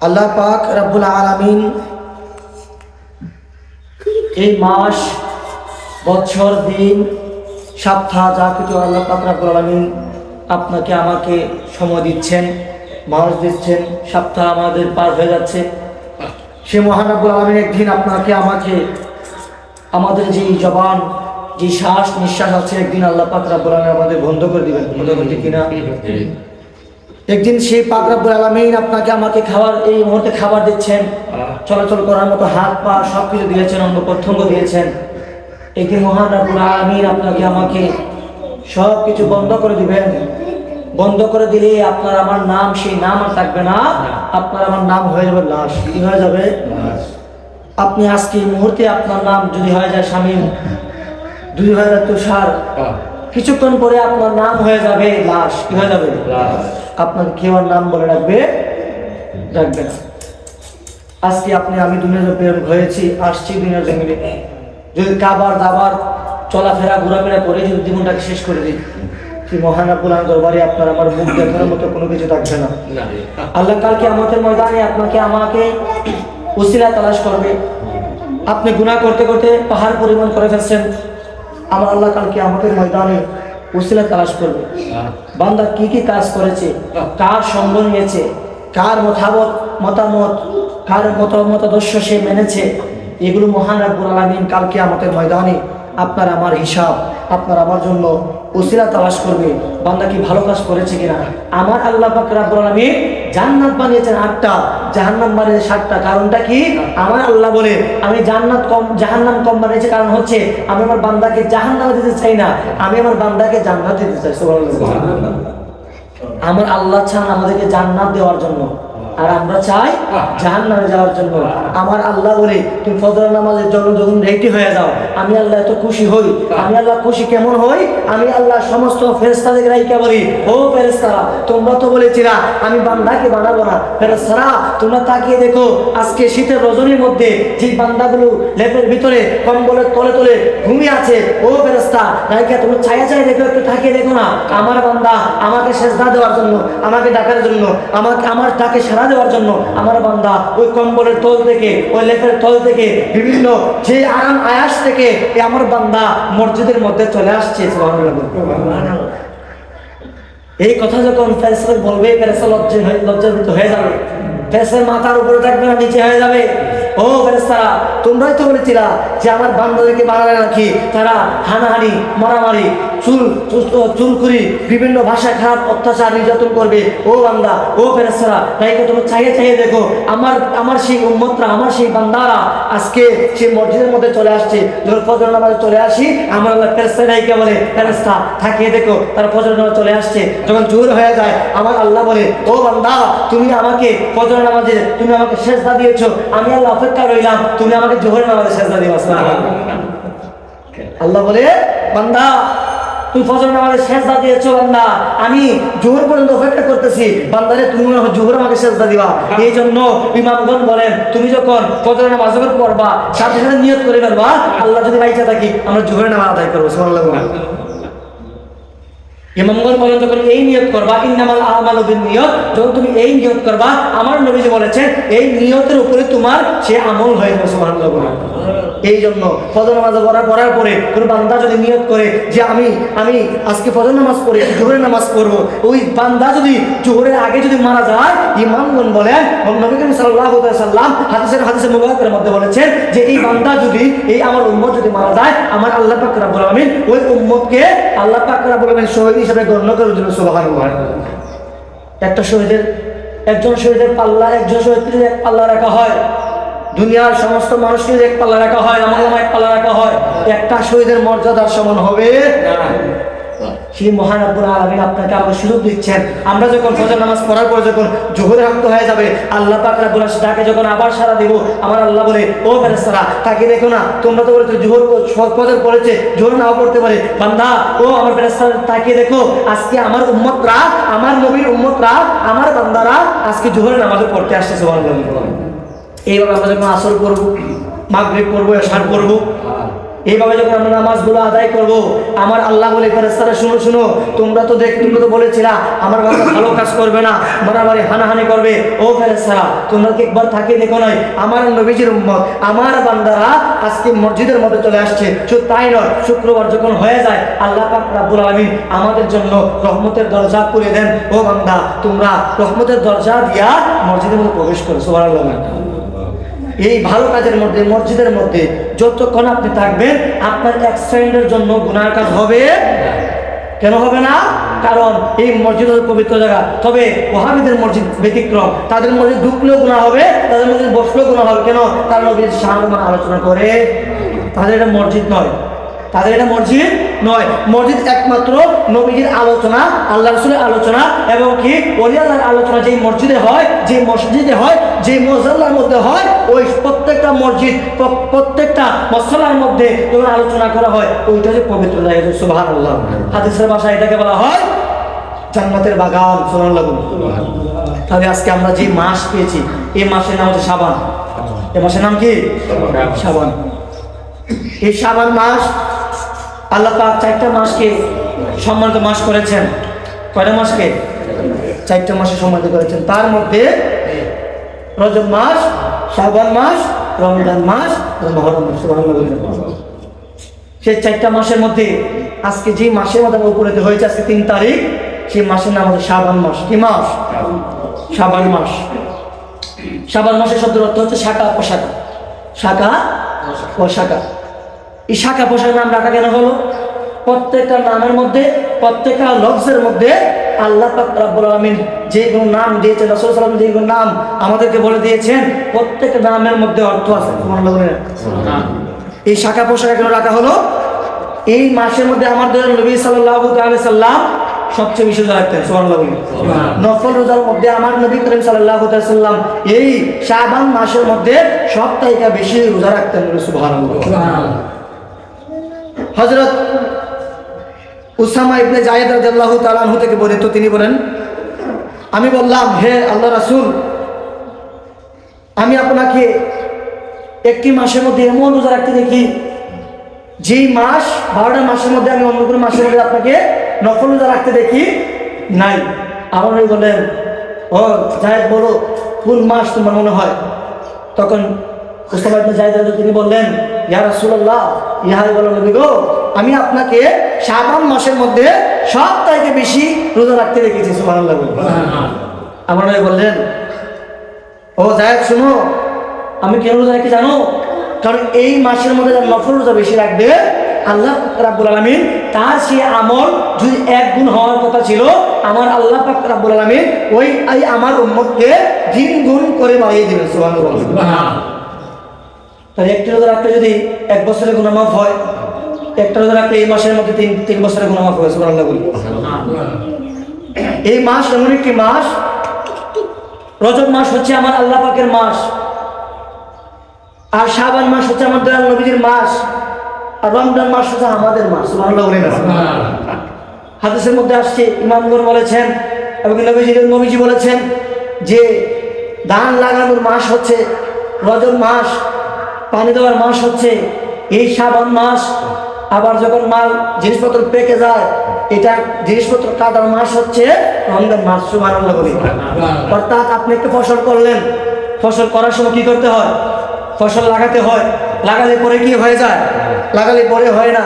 আল্লাহ পাক রাব্বুল আলামিন এই মাস, বছর, দিন, সপ্তাহ, যা কিছু আল্লাহ পাক রাব্বুল আলামিন আপনাকে, আমাকে সময় দিচ্ছেন, মাস দিচ্ছেন, সপ্তাহ আমাদের পার হয়ে যাচ্ছে। সে মহান রাব্বুল আলামিন একদিন আপনাকে, আমাকে, আমাদের যে জবান যে শ্বাস, নিঃশ্বাস আছে, একদিন আল্লাহ পাক রাব্বুল আলামিন আমাদের বন্ধ করে দিবেন। বন্ধ করে দিই কিনা? একদিন সেই পাক রাব্বুল আলামিন আপনাকে আমাকে খাবার এই মুহূর্তে খাবার দিচ্ছেন। চলাচল করার মতো হাত পা সব কিছু দিয়েছেন অঙ্গ প্রত্যঙ্গ দিয়েছেন। একদিন মহান রাব্বুল আলামিন আপনাকে আমাকে সব কিছু বন্ধ করে দিবেন। বন্ধ করে দিলে আপনার আমার নাম সেই নাম আর থাকবে না। আপনার আমার নাম হয়ে যাবে লাশ। কি হয়ে যাবে? আপনি আজকে এই মুহূর্তে আপনার নাম যদি হয়ে যায় শামীম যদি হয়ে যায় তুষার কিছুক্ষণ পরে আপনার নাম হয়ে যাবে লাশ। কি হয়ে যাবে? আপনার কেউ নাম বলে রাখবে? রাখবে না। আজকে আপনি আমি দুনিয়া প্রেরণ হয়েছি আসছি দুনিয়ার জমিনে। যদি কাবার দাবার চলাফেরা ঘোরাফেরা করে যদি জীবনটাকে শেষ করে দিই সেই মহান আব্বুল দরবারে আপনার আমার মুখ দেখানোর মতো কোনো কিছু থাকবে না। আল্লাহ কালকে আমাদের ময়দানে আপনাকে আমাকে উসিলা তালাশ করবে। আপনি গুনাহ করতে করতে পাহাড় পরিমাণ করে ফেলছেন। আমার আল্লাহ কালকে আমাদের ময়দানে উসিলা তালাশ করবে। বান্দা কি কি কাজ করেছে কার সঙ্গ নিয়েছে কার মতামত মতামত কার মত মতাদর্শ সে মেনেছে এগুলো মহান রাব্বুল আলমিন কালকে আমাদের ময়দানে আপনার আমার হিসাব আপনার আমার জন্য ওসিলা তালাশ করবে বান্দা কি ভালো কাজ করেছে কিনা? আমার আল্লাহ রাব্বুল আলামিন জান্নাত বানিয়েছেন আটটা জাহান্নাম বানিয়েছে সাতটা। কারণটা কি? আমার আল্লাহ বলে আমি জান্নাত কম জাহান্নাম কম বানিয়েছে কারণ হচ্ছে আমি আমার বান্দাকে জাহান্নামে দিতে চাই না আমি আমার বান্দাকে জান্নাত দিতে চাই। সুবহানাল্লাহ। আমার আল্লাহ চান আমাদেরকে জান্নাত দেওয়ার জন্য। আর আমরা চাই জাহান্নামে যাওয়ার জন্য। আমার আল্লাহ বলে তুমি ফজর নামাজের জন্য যখন রেডি হয়ে যাও আমি আল্লাহ এত খুশি হই। আমি আল্লাহ খুশি কেমন হই? আমি আল্লাহ সমস্ত ফেরেস্তাদের রাইকা বলি ও ফেরেস্তারা তোমরা তো বলেছিলা আমি বান্দাকে বানাবো না। ফেরেস্তারা তোমরা তাকিয়ে দেখো আজকে শীতের রজনীর মধ্যে যে বান্দাগুলো লেপের ভিতরে কম্বলের তলে তলে ঘুমিয়ে আছে ও ফেরেস্তা রাইকা তুমি ছায়া ছায়া দেখো একটু তাকিয়ে দেখো না। আমার বান্দা আমাকে সেজদা দেওয়ার জন্য আমাকে ডাকার জন্য আমাকে আমার তাকে সারা দেওয়ার জন্য আমার বান্দা ওই কম্বলের তল থেকে, ওই লেপের তল থেকে বিভিন্ন যে আরাম আয়াস থেকে আমার বান্দা মসজিদের মধ্যে চলে আসছে এই কথা যখন ফেরেসা বলবে ফেসে লজ্জা হয়ে যাবে। ফেরেসের মাথার উপরে থাকবে না, নিচে হয়ে যাবে। ও ফেরেস্তারা তোমরাই তো বলেছিলা যে আমার বান্ধবীকে বানালে নাকি তারা হানাহানি, মারামারি, চুল চুলকুরি, বিভিন্ন ভাষা খারাপ অত্যাচার নির্যাতন করবে। ও বান্দা, ও ফেরেস্তারা তাই তো তুমি চাইয়ে চাইয়ে দেখো, আমার আমার সেই উম্মতরা, আমার সেই বান্দারা আজকে সেই মসজিদের মধ্যে চলে আসছে। ফজর নামাজে চলে আসি, আমার আল্লাহ ফেরেস্তা নাইকে বলে? ফেরেস্তা থাকিয়ে দেখো, তারা ফজর নামাজ চলে আসছে। যখন জোর হয়ে যায়, আমার আল্লাহ বলে, ও বান্দা, তুমি আমাকে ফজর নামাজে, তুমি আমাকে সেজদা দিয়েছ, আমি আল্লাহ অপেক্ষা রইলাম তুমি আমাকে নামাজে সেজদা দিবা আল্লাহ বলে, বান্দা তুই ফজর নামাজে সেজদা দিয়েছ, বান্দা। আমি জোহর পর্যন্ত অপেক্ষা করতেছি। বান্দারে, তুমি মনে হয় জোহর আমাকে সেজদা দিবা। এই জন্য ইমামগণ বলেন, তুমি যখন ফজর নামাজ পড়বা, সাথে সাথে নিয়ত করে ফেলবা, আল্লাহ যদি বাইচা থাকি, আমরা জোহরের নামাজ আদায় করব, সুবহানাল্লাহ। ইমামগণ বলেন যখন এই নিয়ত করবা, ইন্নামাল আমাল বিন নিয়ত যখন তুমি এই নিয়ত করবা, আমার নবীজি বলেছে এই নিয়তের উপরে তোমার সে আমল হয়ে মুসলমান। এই জন্য ফজর নামাজ পড়ার পড়ার পরে কোন বান্দা যদি নিয়ত করে যে আমি আমি আজকে ফজর নামাজ পড়ি, জোহরের নামাজ পড়ব। ওই বান্দা যদি জোহরের আগে যদি মারা যায় ইমামগণ বলেন সাল্লাল্লাহু সাল্লাম হাদিসের হাদিসের মুবারকের মধ্যে বলেছেন যে এই বান্দা যদি, এই আমার উম্মত যদি মারা যায়, আমার আল্লাহ পাক রাব্বুল আলামিন ওই উম্মতকে আল্লাহ পাক রাব্বুল আলামিন শহীদ হিসেবে গণ্য করার জন্য সুবহানাল্লাহ একটা শহীদের, একজন শহীদের পাল্লা, একজন শহীদকে যদি এক পাল্লা রাখা হয়। দুনিয়ার সমস্ত মানুষকে এক পাল্লা রাখা হয় আমার নামে এক পাল্লা রাখা হয় একটা শহীদের মর্যাদার সমান হবে? সেই মহান আব্বুল আলমিন আপনাকে আমরা সুযোগ দিচ্ছেন। আমরা যখন ফজর নামাজ পড়ার পর যখন জোহরে রক্ত হয়ে যাবে আল্লাহ পাক রাব্বুল তাকে যখন আবার সারা দেব আমার আল্লাহ বলে ও ফেরেশতারা তাকে দেখো না তোমরা তো বলেছ জোহর ফজর পড়েছে জোহর নাও পড়তে পারে। বান্দা ও আমার ফেরেশতারা তাকে দেখো আজকে আমার উম্মতরা আমার নবীর উম্মতরা আমার বান্দারা আজকে জোহরের নামাজে পড়তে আসছে সুবহানাল্লাহ। এইভাবে আমরা যখন আসর করব মাগরিব করব এশার করব এইভাবে যখন আমরা নামাজগুলো আদায় করব, আমার আল্লাহ বলে ফেরেস্তারা শুনো শুনো, তোমরা তো দেখ, তোমরা তো বলেছিলা, আমার বাবা ভালো কাজ করবে না মারামারি হানাহানি করবে। ও ফেরেস্তারা তোমরা কি একবার থাকে দেখো নয় আমার নবীজির উম্মত, আমার বান্দারা আজকে মসজিদের মধ্যে চলে আসছে। শুধু তাই নয়, শুক্রবার যখন হয়ে যায়, আল্লাহ পাক রাব্বুল আলামিন আমাদের জন্য রহমতের দরজা খুলে দেন। ও বান্দা, তোমরা রহমতের দরজা দিয়া মসজিদের মধ্যে প্রবেশ করো, সুবহানাল্লাহ। এই ভালো কাজের মধ্যে, মসজিদের মধ্যে যতক্ষণ আপনি থাকবেন, আপনার এক সেকেন্ডের জন্য গুনার কাজ হবে। কেন হবে না? কারণ এই মসজিদ পবিত্র জায়গা। তবে ওহাবিদের মসজিদ ব্যতিক্রম। তাদের মসজিদ ঢুকলেও গুণা হবে, তাদের মসজিদ বসলেও গুণা হবে। কেন? তারা নবীর শাহমান আলোচনা করে। তাদের এটা মসজিদ নয়। তাদের এটা মসজিদ নয়। মসজিদ একমাত্র নবীজির আলোচনা, আল্লাহ রসুলের আলোচনা এবং কি অলি আলোচনা যেই মসজিদে হয় যে মসজিদে হয় যে মসল্লার মধ্যে হয়, ওই প্রত্যেকটা মসজিদ প্রত্যেকটা মসল্লার মধ্যে যখন আলোচনা করা হয়। ওইটা যে পবিত্র জায়গা সুবাহ আল্লাহ হাদিসের ভাষা এটাকে বলা হয় জান্নাতের বাগান, সুবহানাল্লাহ। বলুন। তাহলে আজকে আমরা যে মাস পেয়েছি, এই মাসের নাম হচ্ছে সাবান এ মাসের নাম কি? সাবান এই সাবান মাস আল্লাহ পাক চারটা মাসকে সম্মানিত মাস করেছেন। কয়টা মাসকে? চারটা মাসে সম্মানিত করেছেন। তার মধ্যে রজব মাস শ্রাবণ মাস, রমজান মাস মহরম মাস। সেই চারটা মাসের মধ্যে আজকে যে মাসের মধ্যে আমরা উপনীত হয়েছে, আজকে তিন তারিখ, সেই মাসের নাম হচ্ছে শ্রাবণ মাস। কি মাস? শ্রাবণ মাস। শ্রাবণ মাসের শব্দের অর্থ হচ্ছে শাখা পোশাকা শাখা পোশাকা এই শাখা পোশাকের নাম রাখা কেন হলো? প্রত্যেকটা নামের মধ্যে প্রত্যেকটা লফজের মধ্যে আল্লাহ রাব্বুল আলামিন যেগুলো নাম দিয়েছেন রাসূল আলাইহি যেগুলো নাম আমাদেরকে বলে দিয়েছেন প্রত্যেকটা নামের মধ্যে অর্থ আছে। এই শাখা পোশাক কেন রাখা হলো? এই মাসের মধ্যে আমাদের নবী সাল্লাহ সাল্লাম সবচেয়ে বেশি রোজা রাখতেন বলেন। নফল রোজার মধ্যে আমার নবী করিম তাআলা সাল্লাম এই শাবান মাসের মধ্যে সপ্তাহে বেশি রোজা রাখতেন সুবহানাল্লাহ। হযরত উসামা ইবনে জায়েদ রাদিয়াল্লাহু তাআলা আনহু থেকে বর্ণিত, তিনি বলেন, আমি বললাম, হে আল্লাহ রাসূল, আমি আপনাকে একটি মাসের মধ্যে এমন রোজা রাখতে দেখি, যেই মাস, বারোটা মাসের মধ্যে আমি অন্য কোনো মাসের মধ্যে আপনাকে নকল রোজা রাখতে দেখি নাই। আমার নবী বললেন, ও জায়েদ বলো, কোন মাস তোমার মনে হয়? তখন উস্তাদ ইবনে জায়েদ তিনি বললেন ইয়া রাসূলুল্লাহ ইহাই বলো নবী গো আমি আপনাকে শাবান মাসের মধ্যে সব থেকে বেশি রোজা রাখতে দেখেছি আমার নবী বললেন ও জায়েদ শুনো আমি কেন রোজা রাখি জানো? কারণ এই মাসের মধ্যে যারা নফল রোজা বেশি রাখবে আল্লাহ রাব্বুল আলামিন তার সে আমল যদি এক গুণ হওয়ার কথা ছিল আমার আল্লাহ পাক রাব্বুল আলামিন ওই আমার উম্মতকে তিন গুণ করে বাড়িয়ে দিবেন সুবহানাল্লাহ। তাহলে একটি রোজা রাখলে যদি এক বছরের গুণামাফ হয়, একটা রোজা রাখলে এই মাসের মধ্যে তিন তিন বছরের গুণামাফ হয় সুবহানাল্লাহ বলি। এই মাস এমন একটি মাস, রজব মাস হচ্ছে আমার আল্লাহ পাকের মাস, আর শাবান মাস হচ্ছে আমার দয়াল নবীজির মাস, আর রমজান মাস হচ্ছে আমাদের মাস, সুবহানাল্লাহ বলেন হাদিসের মধ্যে আসছে ইমামগণ বলেছেন এবং নবীজি নবীজি বলেছেন যে, ধান লাগানোর মাস হচ্ছে রজব মাস পানি দেওয়ার মাস হচ্ছে এই শাবান মাস। আবার যখন মাল জিনিসপত্র পেকে যায় এটা জিনিসপত্র কাটার মাস হচ্ছে রমজান মাস বলি অর্থাৎ আপনি একটা ফসল করলেন ফসল করার সময় কি করতে হয়? ফসল লাগাতে হয়। লাগালে পরে কি হয়ে যায়? লাগালে পরে হয় না।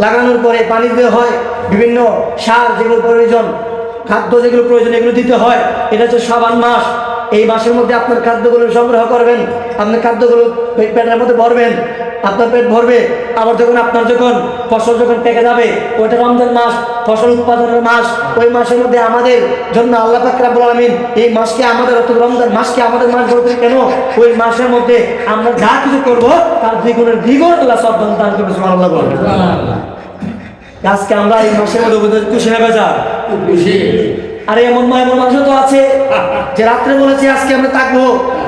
লাগানোর পরে পানি দিতে হয়। বিভিন্ন সার যেগুলো প্রয়োজন খাদ্য যেগুলো প্রয়োজন এগুলো দিতে হয়। এটা হচ্ছে সাবান মাস। এই মাসের মধ্যে আপনার খাদ্যগুলো সংগ্রহ করবেন আপনার খাদ্যগুলো পেটের মধ্যে ভরবেন আপনার পেট ভরবে আবার যখন আপনার যখন ফসল যখন পেকে যাবে ওইটা রমজান মাস ফসল উৎপাদনের মাস ওই মাসের মধ্যে আমাদের জন্য আল্লাহ পাক রাব্বুল আলামিন এই মাসকে আমাদের অর্থাৎ রমজান মাসকে আমাদের মাস বলতে কেন? ওই মাসের মধ্যে আমরা যা কিছু করব তার দ্বিগুণের দ্বিগুণ আল্লাহ সব দান করবে সুবহানাল্লাহ বলেন। আজকে আমরা এই মাসের মধ্যে খুশি যা আরে এমন এমন মানুষও তো আছে। যে রাত্রে বলেছে, আজকে আমরা থাকব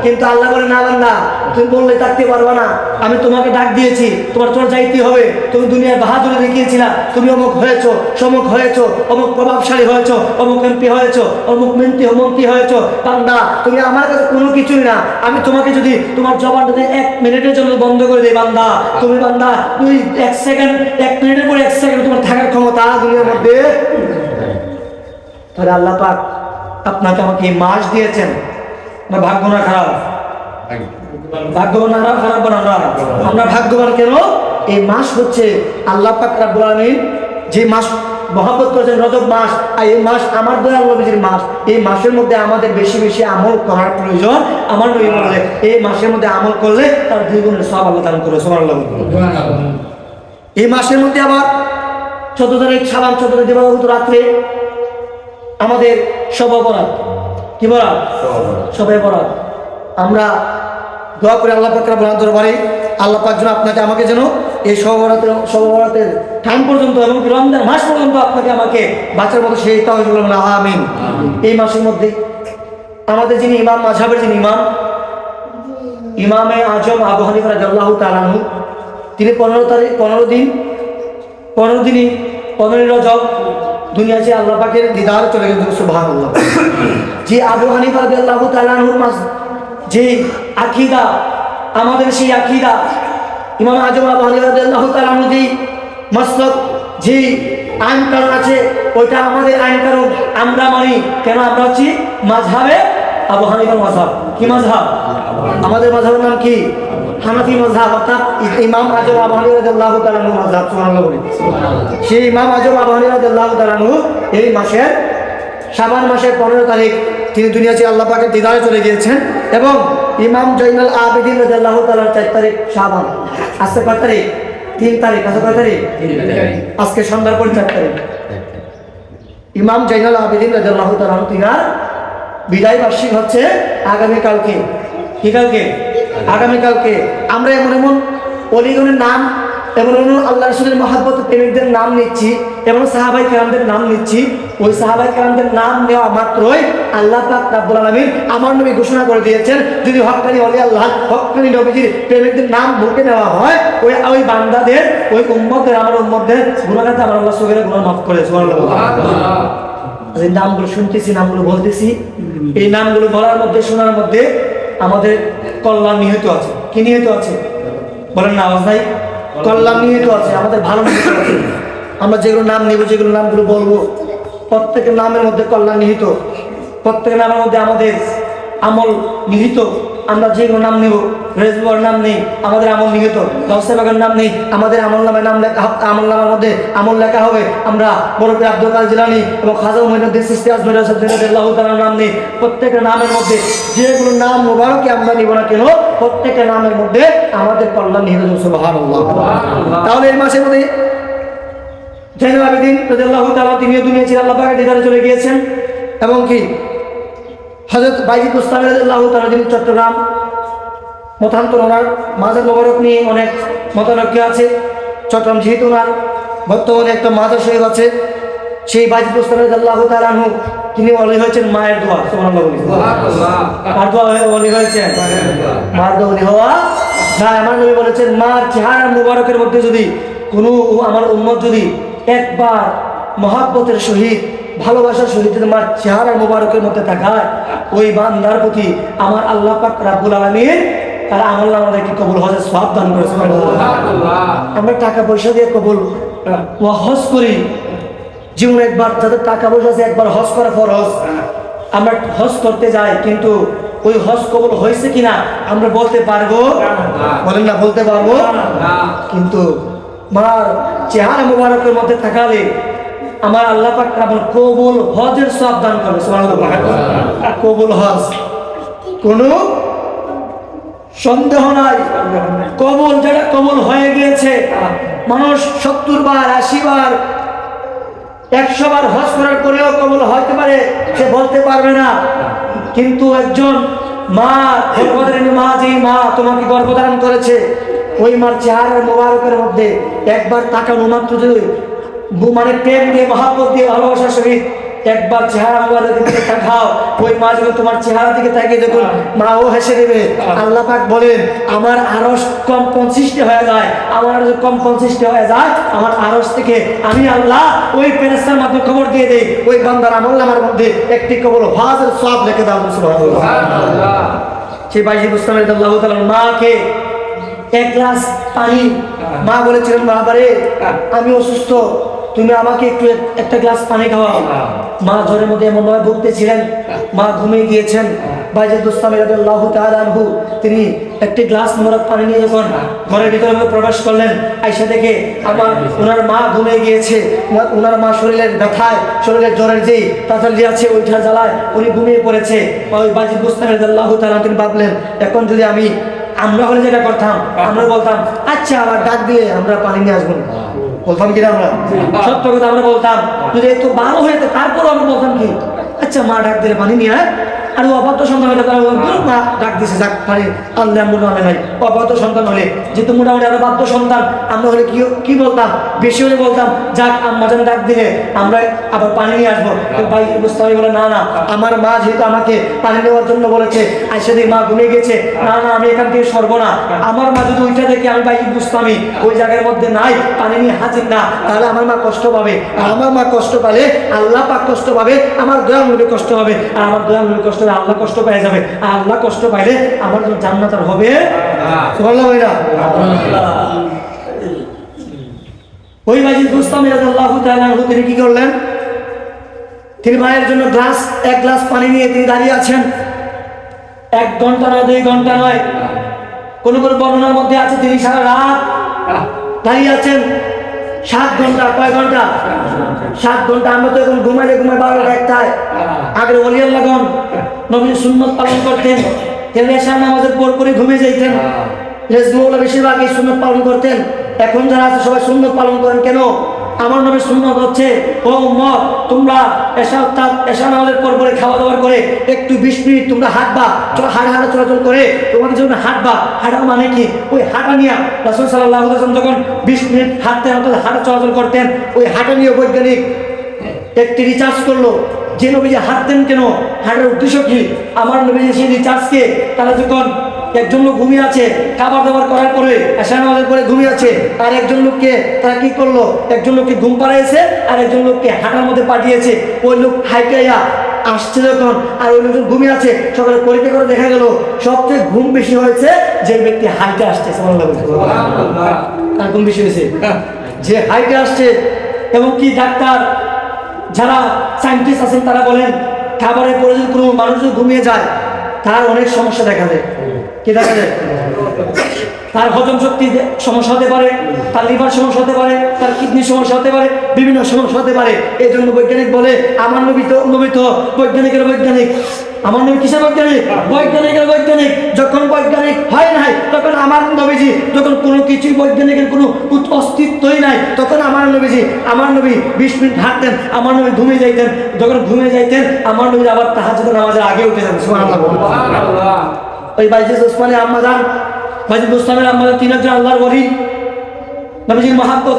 কিন্তু আল্লাহ বলে, না বান্দা তুমি বললে থাকতে পারবা না। আমি তোমাকে ডাক দিয়েছি, তোমার তোমার যাইতে হবে। তুমি দুনিয়ার বাহাদুরে দেখিয়েছিলা, তুমি অমুক হয়েছো, সমুক হয়েছো, অমুক প্রভাবশালী হয়েছো, অমুক এমপি হয়েছো, অমুক মন্ত্রী মন্ত্রী হয়েছ। বান্দা, তুমি আমার কাছে কোনো কিছুই না। আমি তোমাকে যদি তোমার জবানটা যদি এক মিনিটের জন্য বন্ধ করে দিই, বান্দা, তুমি বান্দা তুই এক সেকেন্ড, এক মিনিটের পরে এক সেকেন্ড তোমার থাকার ক্ষমতা দুনিয়ার মধ্যে তাহলে আল্লাহ পাক আপনাকে আমাকে এই মাস দিয়েছেন। না ভাগ্য না খারাপ। ভাগ্যবান আমরা খারাপ না আমরা ভাগ্যবান কেন? এই মাস হচ্ছে আল্লাহ পাক রাব্বুল আলামিন যে মাস মহাব্বত করেছেন রজব মাস আর এই মাস আমার দয়াল নবীজির মাস। এই মাসের মধ্যে আমাদের বেশি বেশি আমল করার প্রয়োজন আমার নবী বলে। এই মাসের মধ্যে আমল করলে তার দ্বিগুণের সব আল্লাহ দান করে সুবহানাল্লাহ। এই মাসের মধ্যে আবার চোদ্দ তারিখ সাবান চোদ্দ তারিখ দিবাগত রাত্রে আমাদের সব অপরাধ। কি বরাত সবাই বরাত আমরা দোয়া করে আল্লাহ পাক রাব্বুল আলামিন দরবারে আল্লাহ পাক যেন আপনাকে আমাকে যেন এই সবরাতের সবরাতের টাইম পর্যন্ত এবং রমজান মাস পর্যন্ত আপনাকে আমাকে বাঁচার মতো সেই তাও বলবেন আমিন। এই মাসের মধ্যে আমাদের যিনি ইমাম মাঝহাবের যিনি ইমাম ইমামে আজম আবু হানিফা রাদিয়াল্লাহু তাআলা আনহু তিনি পনেরো তারিখ পনেরো দিন পনেরো দিনই পনেরোই রজব দুনিয়া যে আল্লাহ পাকের দিদার চলে গেছে সুবহান আল্লাহ যে আবু হানিফা রাদিয়াল্লাহু তাআলা আনহুর মাস যে আকিদা, আমাদের সেই আকিদা, ইমাম আজম আবু হানিফা রাদিয়াল্লাহু তাআলা আনহু যে মাসলক যে আইন কারণ আছে, ওইটা আমাদের আইন কারণ আমরা মানি। কেন? আমরা হচ্ছি মাঝহাবে আবু হানিফার মাঝহাব কি মাঝহাব আমাদের মাঝহাবের নাম কি? হানাফি মাযহাব অর্থাৎ ইমাম আজম আবু হানিফা রাদিয়াল্লাহু তাআলা আনহু সুবহানাল্লাহ বলে সেই ইমাম আজম আবু হানিফা রাদিয়াল্লাহু তাআলা আনহু এই মাসের শাবান মাসের পনেরো তারিখ তিনি দুনিয়া থেকে আল্লাহ পাকের দিদারে চলে গিয়েছেন এবং ইমাম জৈনুল আবেদিন রাদিয়াল্লাহু তালার চার তারিখ শাবান আজকে কয় তারিখ? তিন তারিখ আজকে কয় তারিখ? আজকে সন্ধ্যার পর চার তারিখ। ইমাম জৈনুল আবেদিন রাদিয়াল্লাহু তাআলা আনহু তিনার বিদায় বার্ষিক হচ্ছে আগামীকালকে। কি কালকে? আগামীকালকে আমরা এমন এমন অলিগণের নাম, এমন এমন আল্লাহ রসুলের মহাব্বত প্রেমিকদের নাম নিচ্ছি, এমন সাহাবাই কেরামদের নাম নিচ্ছি। ওই সাহাবাই কেরামদের নাম নেওয়া মাত্রই আল্লাহ পাক রাব্বুল আলামিন আমার নবী ঘোষণা করে দিয়েছেন, যদি হকানি অলি আল্লাহ হকানি নবীজির প্রেমিকদের নাম বুকে নেওয়া হয়, ওই ওই বান্দাদের, ওই উম্মতের, আমার উম্মতদের গুণাগাতে আমার আল্লাহ সগের গুণা মাফ করে যে নামগুলো শুনতেছি, নামগুলো বলতেছি। এই নামগুলো বলার মধ্যে, শোনার মধ্যে আমাদের কল্যাণ নিহিত আছে। কি নিহিত আছে? বলেন না, আওয়াজ নাই? কল্যাণ নিহিত আছে, আমাদের ভালো নিহিত আছে। আমরা যেগুলো নাম নেব, যেগুলো নামগুলো বলব, প্রত্যেকের নামের মধ্যে কল্যাণ নিহিত। প্রত্যেকের নামের মধ্যে আমাদের আমল নিহিত। আমরা যেগুলো নাম নেব। রেজবর নাম নেই আমাদের আমল নিহিত। দশটাবাগের নাম নেই আমাদের আমল নামে নাম লেখা আমল নামের মধ্যে আমল লেখা হবে। আমরা বরফে আব্দুল কাদের জিলানি এবং খাজা মহিনুদ্দিন সিস্তি আজমের আল্লাহ তালার নাম নেই। প্রত্যেকের নামের মধ্যে যেগুলো নাম মোবারককে আমরা নিব না কেন প্রত্যেকের নামের মধ্যে আমাদের কল্যাণ নিহিত তাহলে এই মাসের মধ্যে জেনুল আবেদিন রাদিয়াল্লাহু তাআলা তিনিও দুনিয়া ছিল আল্লাহ পাকের দিদারে চলে গিয়েছেন। এবং কি? হযরত বাইজিদ মুস্তাফি রাদিয়াল্লাহু তাআলা যিনি চট্টগ্রাম মতান্তর ওনার মাজার মোবারক নিয়ে অনেক মতানৈক্য আছে। চট্টগ্রাম যেহেতু ওনার বর্তমানে একটা মাজার শরীফ আছে সেই বাইজিদ তাআলা আনহু তিনি অলি হয়েছেন মায়ের দোয়া বলি। কার দোয়া অলি হয়েছেন? মার দোয়া অলি হওয়া না আমার নবী বলেছেন মার চেহারা মুবারকের মধ্যে যদি কোনো আমার উম্মত যদি একবার মহাব্বতের সহিত ভালোবাসার সহিত যদি আমার চেহারা মুবারকের মধ্যে তাকায় ওই বান্দার প্রতি আমার আল্লাহ পাক রাব্বুল আলামিন তারা আমল আমাদেরকে কবুল হজের সব দান করে আমরা টাকা পয়সা দিয়ে কবুল হজ করি। জীবনে একবার যাদের টাকা পয়সা আছে একবার হজ করা ফরজ। আমরা হজ করতে যাই কিন্তু ওই হজ কবুল হয়েছে কিনা আমরা বলতে পারব? বলেন না বলতে পারব? কিন্তু মার চেহারা মুবারকের মধ্যে থাকালে আমার আল্লাহ পাক আমার কবুল হজের সব দান করবে সুবহানাল্লাহ। কবুল হজ। কোনো সন্দেহ নাই। কবুল যেটা কবুল হয়ে গিয়েছে মানুষ সত্তর বার আশি বার একশো বার হজ করার পরেও কবুল হতে পারে সে বলতে পারবে না। কিন্তু একজন মা গর্ভধারিণী মা যেই মা তোমাকে গর্ভধারণ করেছে ওই মার চেহারার মোবারকের মধ্যে একবার তাকানো মাত্র যদি মানে প্রেম দিয়ে মহাব্বত দিয়ে ভালোবাসার সহিত একবার চেহারা মোবারকের দিকে তাকাও ওই মা যখন তোমার চেহারা দিকে তাকিয়ে দেখুন মা ও হেসে দেবে। আল্লাহ পাক বলেন আমার আরস কম পঞ্চিশটি হয়ে যায়। আমার আরস কম পঞ্চিশটি হয়ে যায় আমার আরস থেকে আমি আল্লাহ ওই পেরেস্তার মাধ্যমে খবর দিয়ে দেই। ওই বান্দার আমল আমার মধ্যে একটি কবল হাজার সব লিখে দাও সেই বাইজি বুস্তামের আল্লাহ তাআলার মাকে এক গ্লাস পানি মা বলেছিলেন বাবারে আমি অসুস্থ তুমি আমাকে একটু একটা গ্লাস পানি খাওয়াও। মা জ্বরের মধ্যে এমন ভাবে ভুগতেছিলেন মা ঘুমিয়ে গিয়েছেন। তিনি একটি গ্লাস মোবারক পানি নিয়ে যখন ঘরের ভিতরে প্রবেশ করলেন আইসা থেকে আমার ওনার মা ঘুমিয়ে গিয়েছে। ওনার- মা শরীরের ব্যথায়, শরীরের জ্বরের যেই তাতালি আছে ওইটা জ্বালায় উনি ঘুমিয়ে পড়েছে। ওই বাজি আল্লাহ তাআলা তিনি ভাবলেন, এখন যদি আমি আমরা হলে যেটা করতাম, আমরা বলতাম আচ্ছা আবার ডাক দিয়ে আমরা পানি নিয়ে আসব। বলতাম কিনা আমরা? সত্য কথা আমরা বলতাম। যদি একটু ভালো হয়ে তারপরও আমরা বলতাম কি? আচ্ছা মা ডাক দিলে পানি নিয়ে। আর ও অবাধ্য সন্তান হলে তারা মা ডাক দিছে? যাক পানি আল্লাহ মনে হয় নাই অবাধ্য সন্তান হলে যেহেতু মোটামুটি আমরা বাধ্য সন্তান আমরা হলে কি কি বলতাম? বেশি হলে বলতাম যাক আম্মা যেন ডাক দিলে আমরা আবার পানি নিয়ে আসব। কিন্তু ভাই বুঝতে বলে না না আমার মা যেহেতু আমাকে পানি নেওয়ার জন্য বলেছে আইসা দিয়ে মা ঘুমিয়ে গেছে না না আমি এখান থেকে সরবো না। আমার মা যদি ওইটা দেখে আমি ভাই বুঝতামই ওই জায়গার মধ্যে নাই পানি নিয়ে হাজির না তাহলে আমার মা কষ্ট পাবে। আর আমার মা কষ্ট পালে আল্লাহ পাক কষ্ট পাবে আমার নবী কষ্ট হবে আর আমার নবী কষ্ট পাবে আল্লাহ কষ্ট পেয়ে যাবে। আর আল্লাহ কষ্ট পাইলে আমার জান্নাত আর হবে ওই মাজিদ রুস্তাম আল্লাহ তিনি কি করলেন? তিনি মায়ের জন্য গ্লাস, এক গ্লাস পানি নিয়ে তিনি দাঁড়িয়ে আছেন। এক ঘণ্টা নয়, দুই ঘণ্টা নয়। কোন কোন বর্ণনার মধ্যে আছে, তিনি সারা রাত দাঁড়িয়ে আছেন। সাত ঘণ্টা কয় ঘণ্টা? সাত ঘণ্টা আমরা তো এখন ঘুমাইলে ঘুমাই বারোটা একটায়। আগের অলিয়াল্লাগন নবীন সুন্নত পালন করতেন। তিনি এসা নামাজের পর করে ঘুমিয়ে যাইতেন। রেজমৌলা বেশিরভাগ এই সুন্নত পালন করতেন। এখন যারা আছে সবাই সুন্নত পালন করেন। কেন? আমার নবীর সুন্নত হচ্ছে, ও মত তোমরা এসা তার এসা নামাজের পর পরে খাওয়া দাওয়া করে একটু বিশ মিনিট তোমরা হাঁটবা হাঁটা হাঁটা চলাচল করে তোমাদের জন্য হাঁটবা। হাঁটা মানে কি? ওই হাঁটা নিয়ে রাসুল সাল্লাহ যখন বিশ মিনিট হাঁটতেন অর্থাৎ হাঁটা চলাচল করতেন, ওই হাঁটা নিয়ে বৈজ্ঞানিক একটি রিচার্জ করল, যে নবীজি হাঁটতেন কেন? হাঁটার উদ্দেশ্য কি? আমার নবীজি সেই রিচার্জকে তারা যখন একজন লোক ঘুমিয়ে আছে, খাবার দাবার করার পরে এসা পরে ঘুমিয়ে আছে। আর একজন লোককে তারা কি করল? একজন লোককে ঘুম পাড়াইছে, আর একজন লোককে হাঁটার মধ্যে পাঠিয়েছে। ওই লোক হাইটাইয়া আসছে যখন, আর ওই লোকজন ঘুমিয়ে আছে। সকালে পরীক্ষা করে দেখা গেল, সবচেয়ে ঘুম বেশি হয়েছে যে ব্যক্তি হাইটে আসছে। তার ঘুম বেশি হয়েছে? যে হাইটে আসছে। এবং কি ডাক্তার, যারা সায়েন্টিস্ট আছেন, তারা বলেন, খাবারের পরে যদি কোনো মানুষ ঘুমিয়ে যায়, তার অনেক সমস্যা দেখা দেয়। তার হজম শক্তি সমস্যা হতে পারে, তার লিভার সমস্যা হতে পারে, তার কিডনির সমস্যা হতে পারে, বিভিন্ন সমস্যা হতে পারে। এই জন্য বৈজ্ঞানিক বলে, আমার নবী তো বৈজ্ঞানিকের বৈজ্ঞানিক। আমার নবী কিসের বৈজ্ঞানিক? বৈজ্ঞানিকের বৈজ্ঞানিক। যখন বৈজ্ঞানিক হয় নাই, তখন আমার নবীজি, যখন কোনো কিছুই বৈজ্ঞানিকের কোনো অস্তিত্বই নাই, তখন আমার নবীজি, আমার নবী বিশ মিনিট হাঁটতেন, আমার নবী ঘুমিয়ে যাইতেন। যখন ঘুমে যাইতেন, আমার নবী আবার তাহাজুদ নামাজের আগে উঠে যান। সুবহানাল্লাহ। ওই বাইজিদ ওসমানে আম্মাজান বাইজিদ ওসমানের আম্মাজান, তিন একজন আল্লাহর বলি নবীজির মহাব্বত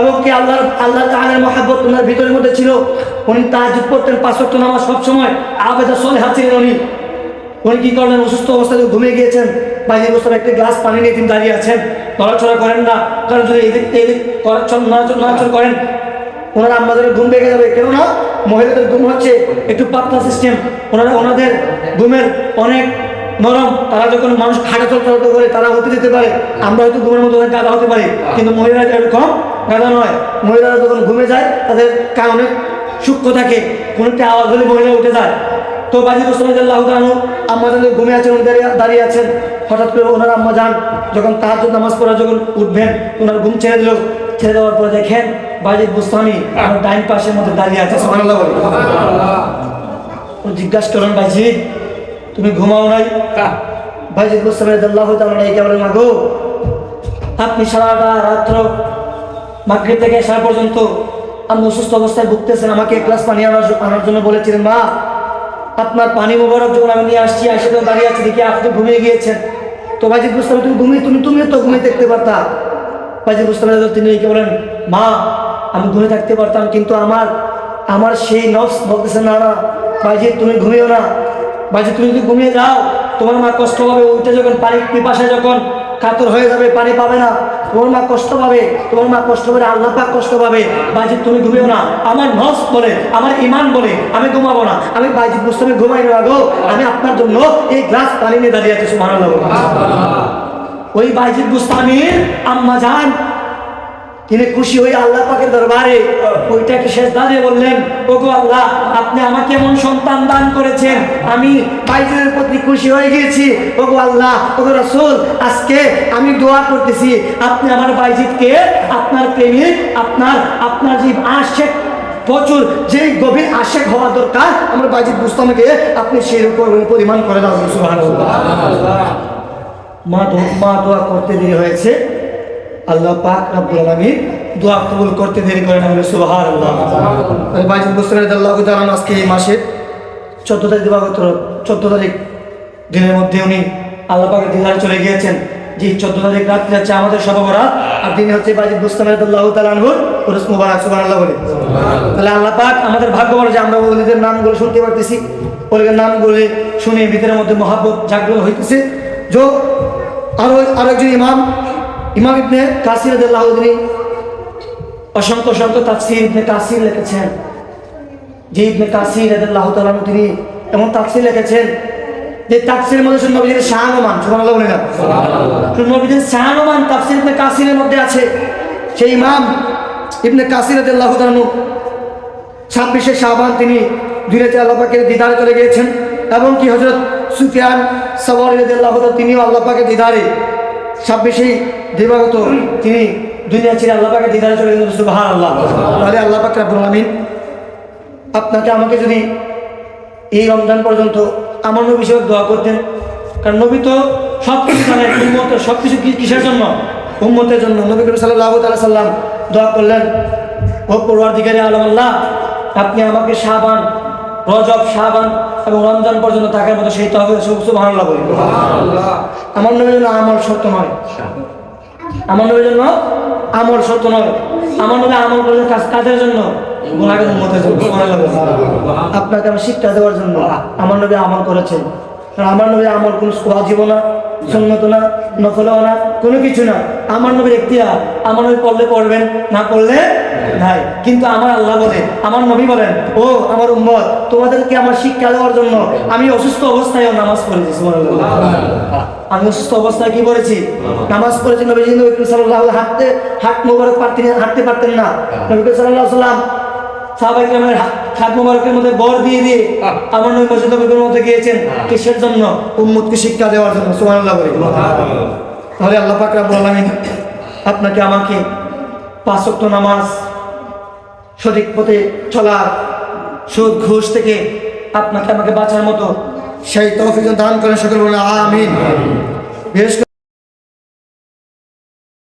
এবং কি আল্লাহর, আল্লাহ তাআলার মহাব্বত ওনার ভিতরের মধ্যে ছিল। উনি তাহাজ্জুদ পড়তেন পাঁচ ওয়াক্ত নামাজ সবসময় আবেদা সলেহা ছিলেন উনি। উনি কী করলেন? অসুস্থ অবস্থায় ঘুমিয়ে গিয়েছেন। বাইজিদ ওসমান একটি গ্লাস পানি নিয়ে তিনি দাঁড়িয়ে আছেন। নড়াচড়া করেন না। কারণ যদি এদিক এদিক নড়াচড় করেন, ওনারা আমাদের ঘুম ভেঙে যাবে। কেননা মহিলাদের ঘুম হচ্ছে একটু পাতলা সিস্টেম ওনারা ওনাদের ঘুমের অনেক নরম তারা যখন মানুষ খাটা চলাচল করে, তারা হতে যেতে পারে। আমরা হয়তো ঘুমের মতো গাদা হতে পারি, কিন্তু মহিলারা এরকম গাদা নয়। মহিলারা যখন ঘুমে যায়, তাদের কান অনেক সূক্ষ্ম থাকে, কোনো একটা আওয়াজ হলে মহিলা উঠে যায়। তো বাজি রসুল্লাহ আম্মা যাদের ঘুমে আছেন, উনি দাঁড়িয়ে দাঁড়িয়ে আছেন, হঠাৎ করে ওনার আম্মা যান, যখন তাহাজ নামাজ পড়া যখন উঠবেন ওনার ঘুম ছেড়ে দিল। ছেড়ে দেওয়ার পরে দেখেন বাজিদ বুস্তানি আমার ডাইন পাশের মধ্যে দাঁড়িয়ে আছে। জিজ্ঞাসা করেন বাজিদ তুমি ঘুমাও নাই? ভাইজিদ বুস্তানি আল্লাহ মাগো। আপনি সারাটা রাত্র মাগরিব থেকে এসা পর্যন্ত আপনি অসুস্থ অবস্থায় ভুগতেছেন আমাকে এক গ্লাস পানি আনার আনার জন্য বলেছিলেন মা আপনার পানি মোবারক যখন আমি নিয়ে আসছি এসে তো দাঁড়িয়ে আছি দেখি আপনি ঘুমিয়ে গিয়েছেন। তো ভাইজিদ বুঝতাম তুমি ঘুমিয়ে তুমি তুমিও তো ঘুমিয়ে দেখতে পারতা। ভাইজিদ বুঝতাম তিনি একে বলেন মা আমি ঘুমিয়ে থাকতে পারতাম কিন্তু আমার আমার সেই নফস বলতেছে না না ভাইজি তুমি ঘুমিও না ভাইজি তুমি যদি ঘুমিয়ে যাও তোমার মা কষ্ট পাবে উঠে যখন পানি পিপাসায় যখন কাতর হয়ে যাবে পানি পাবে না তোমার মা কষ্ট পাবে তোমার মা কষ্ট পাবে আল্লাহ পাক কষ্ট পাবে। বাইজিৎ তুমি ঘুমিও না আমার নস বলে আমার ইমান বলে আমি ঘুমাবো না। আমি বাইজিৎ মুস্তফি ঘুমাই না গো আমি আপনার জন্য এই গ্লাস পানি নিয়ে দাঁড়িয়ে আছি সুবহানাল্লাহ। ওই বাইজিৎ বুস্তামির আম্মা যান তিনি খুশি হয়ে আল্লাহ পাকের দরবারে ওইটাকে শেষ দাঁড়িয়ে বললেন, ওগো আল্লাহ, আপনি আমাকে এমন সন্তান দান করেছেন, আমি বাইজের প্রতি খুশি হয়ে গিয়েছি। ওগো আল্লাহ, ওগো রসুল, আজকে আমি দোয়া করতেছি, আপনি আমার বাইজিৎকে আপনার প্রেমিক, আপনার আপনার যে আশেক, প্রচুর, যেই গভীর আশেক হওয়া দরকার, আমার বাইজিৎ বুস্তামকে আপনি উপর পরিমাণ করে দাও মা মা দোয়া করতে দেরি হয়েছে। আল্লাহ পাক রব্বুল আলামিন দোয়া কবুল করতে দেরি করে না বলে সুবহানাল্লাহ। বাইজিদ বুস্তামি রাদিয়াল্লাহু তাআলা আজকে এই মাসে 14 তারিখ দিবাগত 14 তারিখ দিনের মধ্যে উনি আল্লাহ পাকের দিদারে চলে গিয়েছেন। যে 14 তারিখ রাত্রি হচ্ছে আমাদের সববরাত আর দিনে হচ্ছে বাইজিদ বুস্তামি রাদিয়াল্লাহু তাআলা আনহুর উরুস মুবারক সুবহানাল্লাহ বলে। তাহলে আল্লাহ পাক আমাদের ভাগ্য বলে যে আমরা ওলিদের নামগুলো শুনতে পারতেছি ওলিদের নামগুলো শুনে ভিতরের মধ্যে মহাব্বত জাগ্রত হইতেছে। যে আরও আরেকজন ইমাম ইমাম ইবনে কাসির তিনি অসংখ্য অসংখ্য তাফসির ইবনে কাসির লিখেছেন। যে ইবনে কাসির রাদিয়াল্লাহু তাআলা আনহু তিনি এমন তাফসির লিখেছেন যে তাফসিরের মধ্যে শুনে নবীজির শাহানুমান সুবহানাল্লাহ বলে না? শুনে নবীজির শাহানুমান তাফসির ইবনে কাসিরের মধ্যে আছে। সেই ইমাম ইবনে কাসির রাদিয়াল্লাহু তাআলা আনহু ছাব্বিশে শাহবান তিনি দুইরাতে আল্লাহ পাকের দিদারে চলে গিয়েছেন এবং কি হজরত সুফিয়ান সবর আল্লাহ তিনিও আল্লাহ পাকের দিদারে। ছাব্বিশেই দিবাগত তিনি দুনিয়া ছেড়ে আল্লাহ পাকের দিদারে চলে গেছেন সুবাহ আল্লাহ তাহলে আল্লাহ পাক রাব্বুল আলামিন আপনাকে আমাকে যদি এই রমজান পর্যন্ত আমার নবী হিসেবে দোয়া করতেন, কারণ নবী তো সব কিছু জানেন উম্মত সব কিছু কিসের জন্য? উম্মতের জন্য। নবী করিম সাল্লাহ তাল্লাহ সাল্লাম দোয়া করলেন, ও পড়ুয়ার দিকে আলম আল্লাহ, আপনি আমাকে শাহবান রজব শাহবান এবং রমজান পর্যন্ত থাকার মতো সেই তহবিল সুবহানাল্লাহ বলি। আমার নবীর জন্য আমল সত্য নয়। আমার নবীর জন্য আমল সত্য নয়। আমার নবী আমল করেছেন কাজ কাজের জন্য। আপনাকে আমি শিক্ষা দেওয়ার জন্য আমার নবী আমল করেছেন। আমার নবী আমল কোনো ওয়াজিব না সন্ন্যত না নফলও না কোনো কিছু না। আমার নবীর এখতিয়ার আমার নবী পড়লে পড়বেন না পড়লে নাই কিন্তু আমার আল্লাহ বলে আমার নবী বলেন ও আমার উম্মত তোমাদেরকে আমার শিক্ষা দেওয়ার জন্য আমি অসুস্থ অবস্থায় নামাজ পড়েছি আমি অসুস্থ অবস্থায় কি করেছি নামাজ পড়েছি নবী নবী করিম হাঁটতে হাত মোবারক পারতেন হাঁটতে পারতেন না। নবী করিম সাল্লাল্লাহু আলাইহি সাল্লাম সাহাবাইকেরামের হাত মোবারকের মধ্যে বর দিয়ে দিয়ে আমার নবী মসজিদ নবীর মধ্যে গিয়েছেন কিসের জন্য? উম্মতকে শিক্ষা দেওয়ার জন্য সুবহানাল্লাহ বলে। তাহলে আল্লাহ পাক রাব্বুল আলামিন আপনাকে আমাকে পাঁচ নামাজ সঠিক পথে চলার সুদ ঘুষ থেকে আপনাকে আমাকে বাঁচার মতো সেই তৌফিক দান করেন সকল বলে আমিন। বিশেষ